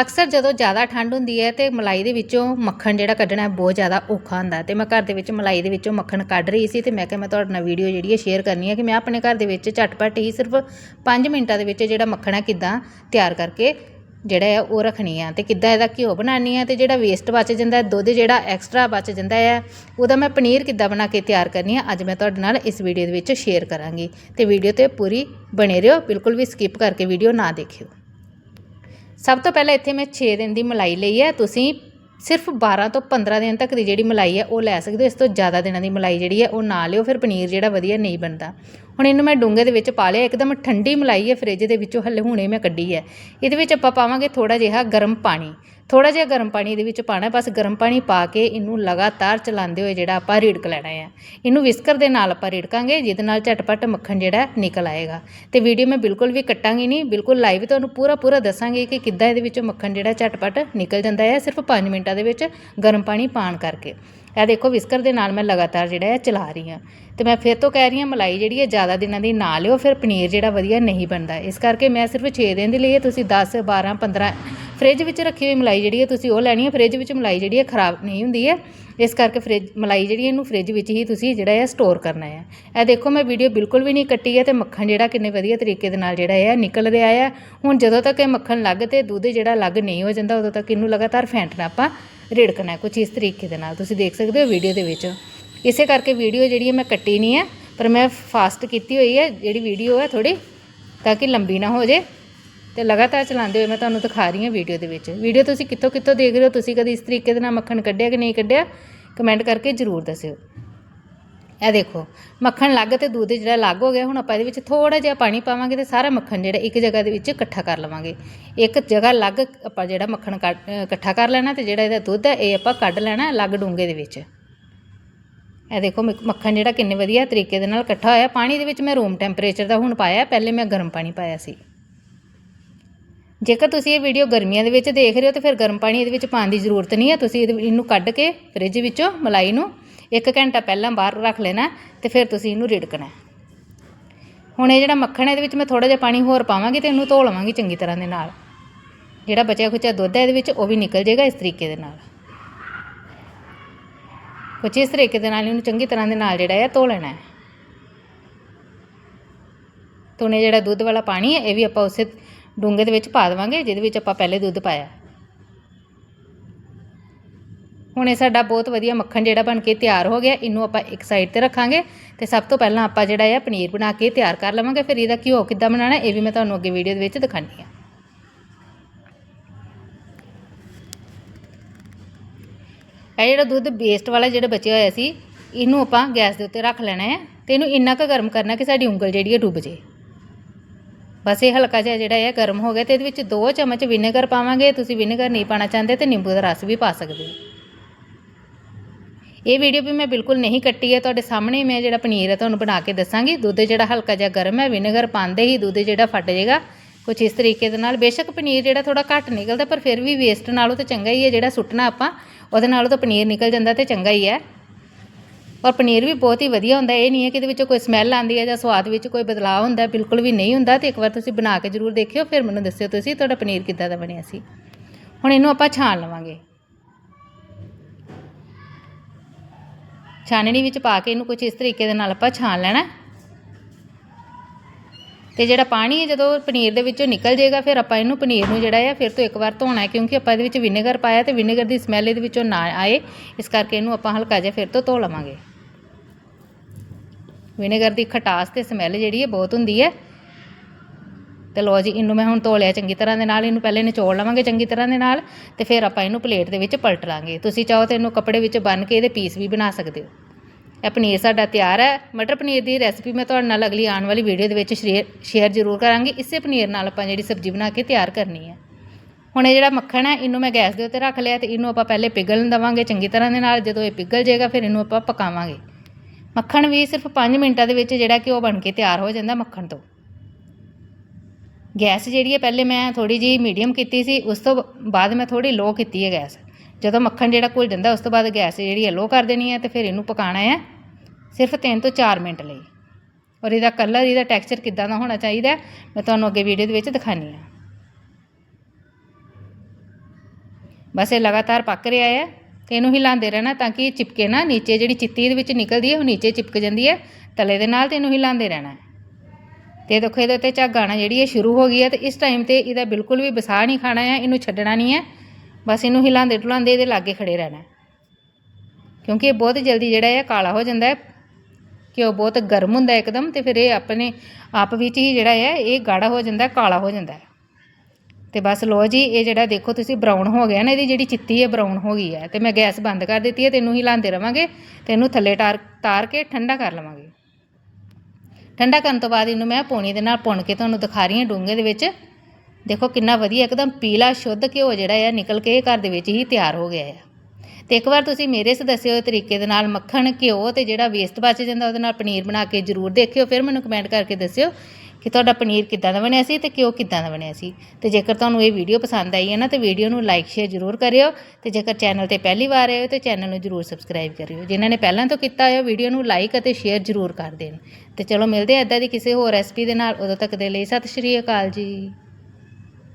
ਅਕਸਰ ਜਦੋਂ ਜ਼ਿਆਦਾ ਠੰਡ ਹੁੰਦੀ ਹੈ ਤੇ ਮਲਾਈ ਦੇ ਵਿੱਚੋਂ ਮੱਖਣ ਜਿਹੜਾ ਕੱਢਣਾ ਬਹੁਤ ਜ਼ਿਆਦਾ ਔਖਾ ਹੁੰਦਾ ਹੈ। ਤੇ ਮੈਂ ਘਰ ਦੇ ਵਿੱਚ ਮਲਾਈ ਦੇ ਵਿੱਚੋਂ ਮੱਖਣ ਕੱਢ ਰਹੀ ਸੀ ਤੇ ਮੈਂ ਕਿਹਾ ਮੈਂ ਤੁਹਾਡੇ ਨਾਲ ਵੀਡੀਓ ਜਿਹੜੀ ਹੈ ਸ਼ੇਅਰ ਕਰਨੀ ਹੈ ਕਿ ਮੈਂ ਆਪਣੇ ਘਰ ਦੇ ਵਿੱਚ ਝਟਪਟ ਹੀ ਸਿਰਫ 5 ਮਿੰਟਾਂ ਦੇ ਵਿੱਚ ਜਿਹੜਾ ਮੱਖਣ ਹੈ ਕਿੱਦਾਂ ਤਿਆਰ ਕਰਕੇ ਜਿਹੜਾ ਹੈ ਉਹ ਰੱਖਣੀ ਆ। ਤੇ ਕਿੱਦਾਂ ਇਹਦਾ ਘਿਓ ਬਣਾਉਣੀ ਆ ਤੇ ਜਿਹੜਾ ਵੇਸਟ ਬਚ ਜਾਂਦਾ ਦੁੱਧ ਜਿਹੜਾ ਐਕਸਟਰਾ ਬਚ ਜਾਂਦਾ ਹੈ, ਉਹਦਾ ਮੈਂ ਪਨੀਰ ਕਿੱਦਾਂ ਬਣਾ ਕੇ ਤਿਆਰ ਕਰਨੀ ਆ, ਅੱਜ ਮੈਂ ਤੁਹਾਡੇ ਨਾਲ ਇਸ ਵੀਡੀਓ ਦੇ ਵਿੱਚ ਸ਼ੇਅਰ ਕਰਾਂਗੀ। ਤੇ ਵੀਡੀਓ ਤੇ ਪੂਰੀ ਬਣੇ ਰਹੋ, ਬਿਲਕੁਲ ਵੀ ਸਕਿਪ ਕਰਕੇ ਵੀਡੀਓ ਨਾ ਦੇਖਿਓ। ਸਭ ਤੋਂ ਪਹਿਲਾਂ ਇੱਥੇ ਮੈਂ 6 ਦਿਨ ਦੀ ਮਲਾਈ ਲਈ ਹੈ। ਤੁਸੀਂ ਸਿਰਫ 12 ਤੋਂ 15 ਦਿਨ ਤੱਕ ਦੀ ਜਿਹੜੀ ਮਲਾਈ ਹੈ, ਉਹ ਲੈ ਸਕਦੇ ਹੋ। ਇਸ ਤੋਂ ਜ਼ਿਆਦਾ ਦਿਨਾਂ ਦੀ ਮਲਾਈ ਜਿਹੜੀ ਹੈ, ਉਹ ਨਾ ਲਿਓ। ਫਿਰ ਪਨੀਰ ਜਿਹੜਾ ਵਧੀਆ ਨਹੀਂ ਬਣਦਾ। ਹੁਣ ਇਹਨੂੰ ਮੈਂ ਡੂੰਘੇ ਦੇ ਵਿੱਚ ਪਾ ਲਿਆ, ਇੱਕਦਮ ਠੰਡੀ ਮਲਾਈ ਹੈ ਫ੍ਰਿਜ ਦੇ ਵਿੱਚੋਂ, ਹੱਲੇ ਹੁਣੇ ਮੈਂ ਕੱਢੀ ਹੈ। ਇਹਦੇ ਵਿੱਚ ਆਪਾਂ ਪਾਵਾਂਗੇ ਥੋੜਾ ਜਿਹਾ ਗਰਮ ਪਾਣੀ। ਥੋੜਾ ਜਿਹਾ ਗਰਮ ਪਾਣੀ ਇਹਦੇ ਵਿੱਚ ਪਾਣਾ ਬਸ ਗਰਮ ਪਾਣੀ ਪਾ ਕੇ ਇਹਨੂੰ ਲਗਾਤਾਰ ਚਲਾਉਂਦੇ ਹੋਏ ਜਿਹੜਾ ਆਪਾਂ ਰਿੜਕ ਲੈਣਾ ਹੈ। ਇਹਨੂੰ ਵਿਸਕਰ ਦੇ ਨਾਲ ਆਪਾਂ ਰਿੜਕਾਂਗੇ, ਜਿਹਦੇ ਨਾਲ ਝਟਪਟ ਮੱਖਣ ਜਿਹੜਾ ਨਿਕਲ ਆਏਗਾ। ਤੇ ਵੀਡੀਓ ਮੈਂ ਬਿਲਕੁਲ ਵੀ ਕੱਟਾਂਗੀ ਨਹੀਂ, ਬਿਲਕੁਲ ਲਾਈਵ ਤੁਹਾਨੂੰ ਪੂਰਾ ਪੂਰਾ ਦੱਸਾਂਗੇ ਕਿ ਕਿੱਦਾਂ ਇਹਦੇ ਵਿੱਚੋਂ ਮੱਖਣ ਜਿਹੜਾ ਝਟਪਟ ਨਿਕਲ ਜਾਂਦਾ ਹੈ, ਸਿਰਫ 5 ਮਿੰਟਾਂ ਦੇ ਵਿੱਚ ਗਰਮ ਪਾਣੀ ਪਾਣ ਕਰਕੇ। ਇਹ ਦੇਖੋ ਵਿਸਕਰ ਦੇ ਨਾਲ ਮੈਂ ਲਗਾਤਾਰ ਜਿਹੜਾ ਹੈ ਚਲਾ ਰਹੀ ਹਾਂ। ਤੇ ਮੈਂ ਫਿਰ ਤੋਂ ਕਹਿ ਰਹੀ ਹਾਂ, ਮਲਾਈ ਜਿਹੜੀ ਹੈ ਜ਼ਿਆਦਾ ਦਿਨਾਂ ਦੀ ਨਾ ਲਿਓ, ਫਿਰ ਪਨੀਰ ਜਿਹੜਾ ਵਧੀਆ ਨਹੀਂ ਬਣਦਾ। ਇਸ ਕਰਕੇ ਮੈਂ ਸਿਰਫ 6 ਦਿਨ ਦੇ ਲਈ ਹੈ ਤੁਸੀਂ 10 12 15 ਫ੍ਰਿਜ ਵਿੱਚ ਰੱਖੀ ਹੋਈ ਮਲਾਈ ਜਿਹੜੀ ਹੈ ਤੁਸੀਂ ਉਹ ਲੈਣੀ ਹੈ। ਫ੍ਰਿਜ ਵਿੱਚ ਮਲਾਈ ਜਿਹੜੀ ਹੈ ਖਰਾਬ ਨਹੀਂ ਹੁੰਦੀ ਹੈ। ਇਸ ਕਰਕੇ ਫ੍ਰਿਜ, ਮਲਾਈ ਜਿਹੜੀ ਇਹਨੂੰ ਫ੍ਰਿਜ ਵਿੱਚ ਹੀ ਤੁਸੀਂ ਜਿਹੜਾ ਹੈ ਸਟੋਰ ਕਰਨਾ ਹੈ ਇਹ ਦੇਖੋ, ਮੈਂ ਵੀਡੀਓ ਬਿਲਕੁਲ ਵੀ ਨਹੀਂ ਕੱਟੀ ਹੈ ਤੇ ਮੱਖਣ ਜਿਹੜਾ ਕਿੰਨੇ ਵਧੀਆ ਤਰੀਕੇ ਦੇ ਨਾਲ ਜਿਹੜਾ ਹੈ ਨਿਕਲ ਰਿਹਾ ਹੈ ਹੁਣ ਜਦੋਂ ਤੱਕ ਇਹ ਮੱਖਣ ਲੱਗ ਤੇ ਦੁੱਧ ਜਿਹੜਾ ਲੱਗ ਨਹੀਂ ਹੋ ਜਾਂਦਾ, ਉਦੋਂ ਤੱਕ ਇਹਨੂੰ ਲਗਾਤਾਰ ਫੈਂਟਣਾ ਆਪਾਂ ਰਿੜਕਣਾ ਹੈ ਕੁਝ ਇਸ ਤਰੀਕੇ ਦੇ ਨਾਲ। ਤੁਸੀਂ ਦੇਖ ਸਕਦੇ ਹੋ ਵੀਡੀਓ ਦੇ ਵਿੱਚ। ਇਸੇ ਕਰਕੇ ਵੀਡੀਓ ਜਿਹੜੀ ਹੈ ਮੈਂ ਕੱਟੀ ਨਹੀਂ ਹੈ, ਪਰ ਮੈਂ ਫਾਸਟ ਕੀਤੀ ਹੋਈ ਹੈ, ਜਿਹੜੀ ਵੀਡੀਓ ਹੈ ਥੋੜੀ ਤਾਂ ਕਿ ਲੰਬੀ ਨਾ ਹੋ ਜੇ ਤੇ ਲਗਾਤਾਰ ਚਲਾਉਂਦੇ ਹੋਏ ਮੈਂ ਤੁਹਾਨੂੰ ਦਿਖਾ ਰਹੀ ਹਾਂ ਵੀਡੀਓ ਦੇ ਵਿੱਚ। ਵੀਡੀਓ ਤੁਸੀਂ ਕਿੱਥੋਂ ਕਿੱਥੋਂ ਦੇਖ ਰਹੇ ਹੋ? ਤੁਸੀਂ ਕਦੀ ਇਸ ਤਰੀਕੇ ਦੇ ਨਾਲ ਮੱਖਣ ਕੱਢਿਆ ਕਿ ਨਹੀਂ ਕੱਢਿਆ? ਕਮੈਂਟ ਕਰਕੇ ਜ਼ਰੂਰ ਦੱਸਿਓ। ਇਹ ਦੇਖੋ, ਮੱਖਣ ਲੱਗ ਤੇ ਦੁੱਧ ਜਿਹੜਾ ਲੱਗ ਹੋ ਗਿਆ, ਹੁਣ ਆਪਾਂ ਇਹਦੇ ਵਿੱਚ ਥੋੜਾ ਜਿਹਾ ਪਾਣੀ ਪਾਵਾਂਗੇ ਤੇ ਸਾਰਾ ਮੱਖਣ ਜਿਹੜਾ ਇੱਕ ਜਗ੍ਹਾ ਦੇ ਵਿੱਚ ਇਕੱਠਾ ਕਰ ਲਵਾਂਗੇ। ਇੱਕ ਜਗ੍ਹਾ ਲੱਗ ਆਪਾਂ ਜਿਹੜਾ ਮੱਖਣ ਕੱਢ- ਇਕੱਠਾ ਕਰ ਲੈਣਾ ਤੇ ਜਿਹੜਾ ਇਹਦਾ ਦੁੱਧ ਹੈ, ਇਹ ਆਪਾਂ ਕੱਢ ਲੈਣਾ ਅਲੱਗ ਡੂੰਘੇ ਦੇ ਵਿੱਚ। ਇਹ ਦੇਖੋ, ਮੱਖ- ਮੱਖਣ ਜਿਹੜਾ ਕਿੰਨੇ ਵਧੀਆ ਤਰੀਕੇ ਦੇ ਨਾਲ ਇਕੱਠਾ ਹੋਇਆ। ਪਾਣੀ ਦੇ ਵਿੱਚ ਮੈਂ ਰੂਮ ਟੈਂਪਰੇਚਰ ਦਾ ਹੁਣ ਪਾਇਆ, ਪਹਿਲੇ ਮੈਂ ਗਰਮ ਪਾਣੀ ਪਾਇਆ ਸੀ। ਜੇਕਰ ਤੁਸੀਂ ਇਹ ਵੀਡੀਓ ਗਰਮੀਆਂ ਦੇ ਵਿੱਚ ਦੇਖ ਰਹੇ ਹੋ ਤਾਂ ਫਿਰ ਗਰਮ ਪਾਣੀ ਇਹਦੇ ਵਿੱਚ ਪਾਉਣ ਦੀ ਜ਼ਰੂਰਤ ਨਹੀਂ ਹੈ, ਤੁਸੀਂ ਇਹਦੇ- ਇਹਨੂੰ ਕੱਢ ਕੇ ਫ੍ਰਿਜ ਵਿੱਚੋਂ ਮਲਾਈ ਨੂੰ 1 ਘੰਟਾ ਪਹਿਲਾਂ ਬਾਹਰ ਰੱਖ ਲੈਣਾ ਤੇ ਫਿਰ ਤੁਸੀਂ ਇਹਨੂੰ ਰਿੜਕਣਾ ਹੁਣ ਇਹ ਜਿਹੜਾ ਮੱਖਣ ਹੈ, ਇਹਦੇ ਵਿੱਚ ਮੈਂ ਥੋੜਾ ਜਿਹਾ ਪਾਣੀ ਹੋਰ ਪਾਵਾਂਗੀ ਤੇ ਇਹਨੂੰ ਧੋ ਲਵਾਂਗੀ ਚੰਗੀ ਤਰ੍ਹਾਂ ਦੇ ਨਾਲ। ਜਿਹੜਾ ਬਚਿਆ ਖੁਚਿਆ ਦੁੱਧ ਹੈ ਇਹਦੇ ਵਿੱਚ, ਉਹ ਵੀ ਨਿਕਲ ਜਾਏਗਾ ਇਸ ਤਰੀਕੇ ਦੇ ਨਾਲ। ਕੁਛ ਇਸ ਤਰੀਕੇ ਦੇ ਨਾਲ ਇਹਨੂੰ ਚੰਗੀ ਤਰ੍ਹਾਂ ਦੇ ਨਾਲ ਜਿਹੜਾ ਹੈ, ਧੋ ਲੈਣਾ ਹੈ। ਤੋਨੇ ਜਿਹੜਾ ਦੁੱਧ ਵਾਲਾ ਪਾਣੀ ਹੈ, ਇਹ ਵੀ ਆਪਾਂ ਉਸੇ ਡੂੰਘੇ ਦੇ ਵਿੱਚ ਪਾ ਦੇਵਾਂਗੇ, ਜਿਹਦੇ ਵਿੱਚ ਆਪਾਂ ਪਹਿਲੇ ਦੁੱਧ ਪਾਇਆ। ਹੁਣ ਇਹ ਸਾਡਾ ਬਹੁਤ ਵਧੀਆ ਮੱਖਣ ਜਿਹੜਾ ਬਣ ਕੇ ਤਿਆਰ ਹੋ ਗਿਆ, ਇਹਨੂੰ ਆਪਾਂ ਇੱਕ ਸਾਈਡ ਤੇ ਰੱਖਾਂਗੇ ਤੇ ਸਭ ਤੋਂ ਪਹਿਲਾਂ ਆਪਾਂ ਜਿਹੜਾ ਹੈ ਪਨੀਰ ਬਣਾ ਕੇ ਤਿਆਰ ਕਰ ਲਵਾਂਗੇ। ਫਿਰ ਇਹਦਾ ਘਿਓ ਕਿੱਦਾਂ ਬਣਾਉਣਾ, ਇਹ ਵੀ ਮੈਂ ਤੁਹਾਨੂੰ ਅੱਗੇ ਵੀਡੀਓ ਦੇ ਵਿੱਚ ਦਿਖਾਣੀ ਆ ਇਹ ਜਿਹੜਾ ਦੁੱਧ ਵੇਸਟ ਵਾਲਾ ਜਿਹੜਾ ਬਚਿਆ ਹੋਇਆ ਸੀ, ਇਹਨੂੰ ਆਪਾਂ ਗੈਸ ਦੇ ਉੱਤੇ ਰੱਖ ਲੈਣਾ ਹੈ ਤੇ ਇਹਨੂੰ ਇੰਨਾ ਕੁ ਗਰਮ ਕਰਨਾ ਕਿ ਸਾਡੀ ਉਂਗਲ ਜਿਹੜੀ ਹੈ ਡੁੱਬ ਜੇ। ਬਸ ਇਹ ਹਲਕਾ ਜਿਹਾ ਜਿਹੜਾ ਹੈ ਗਰਮ ਹੋ ਗਿਆ ਤੇ ਇਹਦੇ ਵਿੱਚ 2 ਚਮਚ ਵਿਨੇਗਰ ਪਾਵਾਂਗੇ। ਤੁਸੀਂ ਵਿਨੇਗਰ ਨਹੀਂ ਪਾਣਾ ਚਾਹੁੰਦੇ ਤੇ ਨਿੰਬੂ ਦਾ ਰਸ ਵੀ ਪਾ ਸਕਦੇ ਹੋ। ਇਹ ਵੀਡੀਓ ਵੀ ਮੈਂ ਬਿਲਕੁਲ ਨਹੀਂ ਕੱਟੀ ਹੈ। ਤੁਹਾਡੇ ਸਾਹਮਣੇ ਹੀ ਮੈਂ ਜਿਹੜਾ ਪਨੀਰ ਹੈ ਤੁਹਾਨੂੰ ਬਣਾ ਕੇ ਦੱਸਾਂਗੀ। ਦੁੱਧ ਜਿਹੜਾ ਹਲਕਾ ਜਿਹਾ ਗਰਮ ਹੈ, ਵਿਨੇਗਰ ਪਾਉਂਦੇ ਹੀ ਦੁੱਧ ਜਿਹੜਾ ਫਟ ਜਾਏਗਾ। ਕੁਝ ਇਸ ਤਰੀਕੇ ਦੇ ਨਾਲ ਬੇਸ਼ੱਕ ਪਨੀਰ ਜਿਹੜਾ ਥੋੜਾ ਘੱਟ ਨਿਕਲਦਾ, ਪਰ ਫਿਰ ਵੀ ਵੇਸਟ ਨਾਲੋਂ ਤਾਂ ਚੰਗਾ ਹੀ ਹੈ। ਜਿਹੜਾ ਸੁੱਟਣਾ ਆਪਾਂ, ਉਹਦੇ ਨਾਲੋਂ ਤਾਂ ਪਨੀਰ ਨਿਕਲ ਜਾਂਦਾ ਤੇ ਚੰਗਾ ਹੀ ਹੈ। ਔਰ ਪਨੀਰ ਵੀ ਬਹੁਤ ਹੀ ਵਧੀਆ ਹੁੰਦਾ, ਇਹ ਨਹੀਂ ਹੈ ਕਿ ਇਹਦੇ ਵਿੱਚੋਂ ਕੋਈ ਸਮੈਲ ਆਉਂਦੀ ਹੈ ਜਾਂ ਸਵਾਦ ਵਿੱਚ ਕੋਈ ਬਦਲਾਅ ਹੁੰਦਾ, ਬਿਲਕੁਲ ਵੀ ਨਹੀਂ ਹੁੰਦਾ, ਤੇ ਇੱਕ ਵਾਰ ਤੁਸੀਂ ਬਣਾ ਕੇ ਜ਼ਰੂਰ ਦੇਖਿਓ, ਫਿਰ ਮੈਨੂੰ ਦੱਸਿਓ ਤੁਸੀਂ ਤੁਹਾਡਾ ਪਨੀਰ ਕਿੱਦਾਂ ਦਾ ਬਣਿਆ ਸੀ। ਹੁਣ ਇਹਨੂੰ ਆਪਾਂ ਛਾਣ ਲਵਾਂਗੇ। ਛਾਨਣੀ ਵਿੱਚ ਪਾ ਕੇ ਇਹਨੂੰ ਕੁਝ ਇਸ ਤਰੀਕੇ ਦੇ ਨਾਲ ਆਪਾਂ ਛਾਣ ਲੈਣਾ। ਤੇ ਜਿਹੜਾ ਪਾਣੀ ਹੈ, ਜਦੋਂ ਪਨੀਰ ਦੇ ਵਿੱਚੋਂ ਨਿਕਲ ਜਾਏਗਾ, ਫਿਰ ਆਪਾਂ ਇਹਨੂੰ ਪਨੀਰ ਨੂੰ ਜਿਹੜਾ ਹੈ, ਫਿਰ ਤੋਂ ਇੱਕ ਵਾਰ ਧੋਣਾ ਹੈ, ਕਿਉਂਕਿ ਆਪਾਂ ਇਹਦੇ ਵਿੱਚ ਵਿਨੇਗਰ ਪਾਇਆ ਤੇ ਵਿਨੇਗਰ ਦੀ ਸਮੈਲ ਇਹਦੇ ਵਿੱਚੋਂ ਨਾ ਆਏ। ਇਸ ਕਰਕੇ ਇਹਨੂੰ ਆਪਾਂ ਹਲਕਾ ਜਿਹਾ ਫਿਰ ਤੋਂ ਧੋ ਲਵਾਂਗੇ। ਵਿਨੇਗਰ ਦੀ ਖਟਾਸ ਤੇ ਸਮੈਲ ਜਿਹੜੀ ਹੈ ਬਹੁਤ ਹੁੰਦੀ ਹੈ। ਤੇ ਲੋ ਜੀ, ਇਹਨੂੰ ਮੈਂ ਹੁਣ ਧੋ ਲਿਆ ਚੰਗੀ ਤਰ੍ਹਾਂ ਦੇ ਨਾਲ, ਇਹਨੂੰ ਪਹਿਲੇ ਨਿਚੋੜ ਲਵਾਂਗੇ ਚੰਗੀ ਤਰ੍ਹਾਂ ਦੇ ਨਾਲ ਤੇ ਫਿਰ ਆਪਾਂ ਇਹਨੂੰ ਪਲੇਟ ਦੇ ਵਿੱਚ ਪਲਟ ਲਾਂਗੇ। ਤੁਸੀਂ ਚਾਹੋ ਤਾਂ ਇਹਨੂੰ ਕੱਪੜੇ ਵਿੱਚ ਬੰਨ੍ਹ ਕੇ ਇਹਦੇ ਪੀਸ ਵੀ ਬਣਾ ਸਕਦੇ ਹੋ। ਇਹ ਪਨੀਰ ਸਾਡਾ ਤਿਆਰ ਹੈ। ਮਟਰ ਪਨੀਰ ਦੀ ਰੈਸਪੀ ਮੈਂ ਤੁਹਾਡੇ ਨਾਲ ਅਗਲੀ ਆਉਣ ਵਾਲੀ ਵੀਡੀਓ ਦੇ ਵਿੱਚ ਸ਼ੇਅਰ ਜ਼ਰੂਰ ਕਰਾਂਗੀ। ਇਸੇ ਪਨੀਰ ਨਾਲ ਆਪਾਂ ਜਿਹੜੀ ਸਬਜ਼ੀ ਬਣਾ ਕੇ ਤਿਆਰ ਕਰਨੀ ਹੈ। ਹੁਣ ਇਹ ਜਿਹੜਾ ਮੱਖਣ ਹੈ, ਇਹਨੂੰ ਮੈਂ ਗੈਸ ਦੇ ਉੱਤੇ ਰੱਖ ਲਿਆ ਤੇ ਇਹਨੂੰ ਆਪਾਂ ਪਹਿਲੇ ਪਿਘਲਣ ਦੇਵਾਂਗੇ ਚੰਗੀ ਤਰ੍ਹਾਂ ਦੇ ਨਾਲ। ਜਦੋਂ ਇਹ ਪਿਘਲ ਜਾਏਗਾ, ਫਿਰ ਇਹਨੂੰ ਆਪਾਂ ਪਕਾਵਾਂਗੇ। ਮੱਖਣ ਵੀ ਸਿਰਫ 5 ਮਿੰਟਾਂ ਦੇ ਵਿੱਚ ਜਿਹੜਾ ਕਿ ਉਹ ਬਣ ਕੇ ਤਿਆਰ ਹੋ ਜਾਂਦਾ ਮੱਖਣ ਤੋਂ। ਗੈਸ ਜਿਹੜੀ ਹੈ, ਪਹਿਲੇ ਮੈਂ ਥੋੜੀ ਜਿਹੀ ਮੀਡੀਅਮ ਕੀਤੀ ਸੀ, ਉਸ ਤੋਂ ਬਾਅਦ ਮੈਂ ਥੋੜੀ ਲੋ ਕੀਤੀ ਹੈ ਗੈਸ। ਜਦੋਂ ਮੱਖਣ ਜਿਹੜਾ ਘੁਲ ਜਾਂਦਾ, ਉਸ ਤੋਂ ਬਾਅਦ ਗੈਸ ਜਿਹੜੀ ਹੈ ਲੋ ਕਰ ਦੇਣੀ ਹੈ ਤੇ ਫਿਰ ਇਹਨੂੰ ਪਕਾਉਣਾ ਹੈ ਸਿਰਫ 3 ਤੋਂ 4 ਮਿੰਟ ਲਈ। ਔਰ ਇਹਦਾ ਕਲਰ ਇਹਦਾ ਟੈਕਸਚਰ ਕਿੱਦਾਂ ਦਾ ਹੋਣਾ ਚਾਹੀਦਾ, ਮੈਂ ਤੁਹਾਨੂੰ ਅੱਗੇ ਵੀਡੀਓ ਦੇ ਵਿੱਚ ਦਿਖਾਣੀ ਆ ਬਸ ਇਹ ਲਗਾਤਾਰ ਪੱਕ ਰਿਹਾ ਹੈ। ਤੇ ਇਹਨੂੰ ਹਿਲਾਉਂਦੇ ਰਹਿਣਾ ਤਾਂ ਕਿ ਇਹ ਚਿਪਕੇ ਨਾ, ਨੀਚੇ ਜਿਹੜੀ ਚਿੱਤੀ ਇਹਦੇ ਵਿੱਚ ਨਿਕਲਦੀ ਹੈ, ਉਹ ਨੀਚੇ ਚਿਪਕ ਜਾਂਦੀ ਹੈ, ਤਲੇ ਦੇ ਨਾਲ ਤੇ ਇਹਨੂੰ ਹਿਲਾਉਂਦੇ ਰਹਿਣਾ ਹੈ। ਤੇ ਦੇਖੋ ਇਹਦੇ ਉੱਤੇ ਝੱਗ ਜਿਹੜੀ ਇਹ ਸ਼ੁਰੂ ਹੋ ਗਈ ਹੈ ਤੇ ਇਸ ਟਾਈਮ ਤੇ ਇਹਦਾ ਬਿਲਕੁਲ ਵੀ ਬਸਾਹ ਨਹੀਂ ਖਾਣਾ ਹੈ, ਇਹਨੂੰ ਛੱਡਣਾ ਨਹੀਂ ਹੈ, ਬਸ ਇਹਨੂੰ ਹਿਲਾਉਂਦੇ ਢੁਲਾਉਂਦੇ ਇਹਦੇ ਲਾਗੇ ਖੜੇ ਰਹਿਣਾ ਕਿਉਂਕਿ ਇਹ ਬਹੁਤ ਜਲਦੀ ਜਿਹੜਾ ਹੈ ਕਾਲਾ ਹੋ ਜਾਂਦਾ ਹੈ ਘਿਓ ਬਹੁਤ ਗਰਮ ਹੁੰਦਾ ਇੱਕਦਮ ਤੇ ਫਿਰ ਇਹ ਆਪਣੇ ਆਪ ਵਿੱਚ ਹੀ ਜਿਹੜਾ ਹੈ, ਇਹ ਗਾੜਾ ਹੋ ਜਾਂਦਾ ਕਾਲਾ ਹੋ ਜਾਂਦਾ ਹੈ ਤੇ ਬਸ ਲੋ ਜੀ, ਇਹ ਜਿਹੜਾ ਦੇਖੋ ਤੁਸੀਂ ਬਰਾਊਨ ਹੋ ਗਿਆ ਨਾ, ਇਹਦੀ ਜਿਹੜੀ ਚਿੱਤੀ ਹੈ ਬਰਾਊਨ ਹੋ ਗਈ ਹੈ। ਤੇ ਮੈਂ ਗੈਸ ਬੰਦ ਕਰ ਦਿੱਤੀ ਹੈ ਤੇ ਇਹਨੂੰ ਹਿਲਾਉਂਦੇ ਰਵਾਂਗੇ। ਤੇ ਇਹਨੂੰ ਥੱਲੇ ਟਾਰ ਤਾਰ ਕੇ ਠੰਡਾ ਕਰ ਲਵਾਂਗੇ। ਠੰਡਾ ਕਰਨ ਤੋਂ ਬਾਅਦ ਇਹਨੂੰ ਮੈਂ ਪੌਣੀ ਦੇ ਨਾਲ ਪੁਣ ਕੇ ਤੁਹਾਨੂੰ ਦਿਖਾ ਰਹੀ ਹਾਂ ਡੂੰਘੇ ਦੇ ਵਿੱਚ। ਦੇਖੋ ਕਿੰਨਾ ਵਧੀਆ, ਇੱਕਦਮ ਪੀਲਾ, ਸ਼ੁੱਧ ਘਿਓ ਜਿਹੜਾ ਹੈ ਨਿਕਲ ਕੇ ਘਰ ਦੇ ਵਿੱਚ ਹੀ ਤਿਆਰ ਹੋ ਗਿਆ ਹੈ ਤੇ ਇੱਕ ਵਾਰ ਤੁਸੀਂ ਮੇਰੇ ਇਸ ਦੱਸੇ ਹੋਏ ਤਰੀਕੇ ਦੇ ਨਾਲ ਮੱਖਣ, ਘਿਓ ਤੇ ਜਿਹੜਾ ਵੇਸਟ ਬਚ ਜਾਂਦਾ ਉਹਦੇ ਨਾਲ ਪਨੀਰ ਬਣਾ ਕੇ ਜ਼ਰੂਰ ਦੇਖਿਓ। ਫਿਰ ਮੈਨੂੰ ਕਮੈਂਟ ਕਰਕੇ ਦੱਸਿਓ ਕਿ ਤੁਹਾਡਾ ਪਨੀਰ ਕਿੱਦਾਂ ਦਾ ਬਣਿਆ ਸੀ ਤੇ ਕਿਉਂ ਕਿੱਦਾਂ ਦਾ ਬਣਿਆ ਸੀ। ਤੇ ਜੇਕਰ ਤੁਹਾਨੂੰ ਇਹ ਵੀਡੀਓ ਪਸੰਦ ਆਈ ਹੈ ਨਾ, ਤੇ ਵੀਡੀਓ ਨੂੰ ਲਾਈਕ, ਸ਼ੇਅਰ ਜ਼ਰੂਰ ਕਰਿਓ। ਤੇ ਜੇਕਰ ਚੈਨਲ ਤੇ ਪਹਿਲੀ ਵਾਰ ਆਏ ਹੋ, ਤੇ ਚੈਨਲ ਨੂੰ ਜ਼ਰੂਰ ਸਬਸਕ੍ਰਾਈਬ ਕਰਿਓ। ਜਿਨ੍ਹਾਂ ਨੇ ਪਹਿਲਾਂ ਤੋਂ ਕੀਤਾ ਹੋਇਆ ਵੀਡੀਓ ਨੂੰ ਲਾਈਕ ਅਤੇ ਸ਼ੇਅਰ ਜ਼ਰੂਰ ਕਰ ਦੇਣ। ਤੇ ਚਲੋ ਮਿਲਦੇ ਆ ਇੱਦਾਂ ਦੀ ਕਿਸੇ ਹੋਰ ਰੈਸਪੀ ਦੇ ਨਾਲ। ਉਦੋਂ ਤੱਕ ਦੇ ਲਈ ਸਤਿ ਸ਼੍ਰੀ ਅਕਾਲ ਜੀ।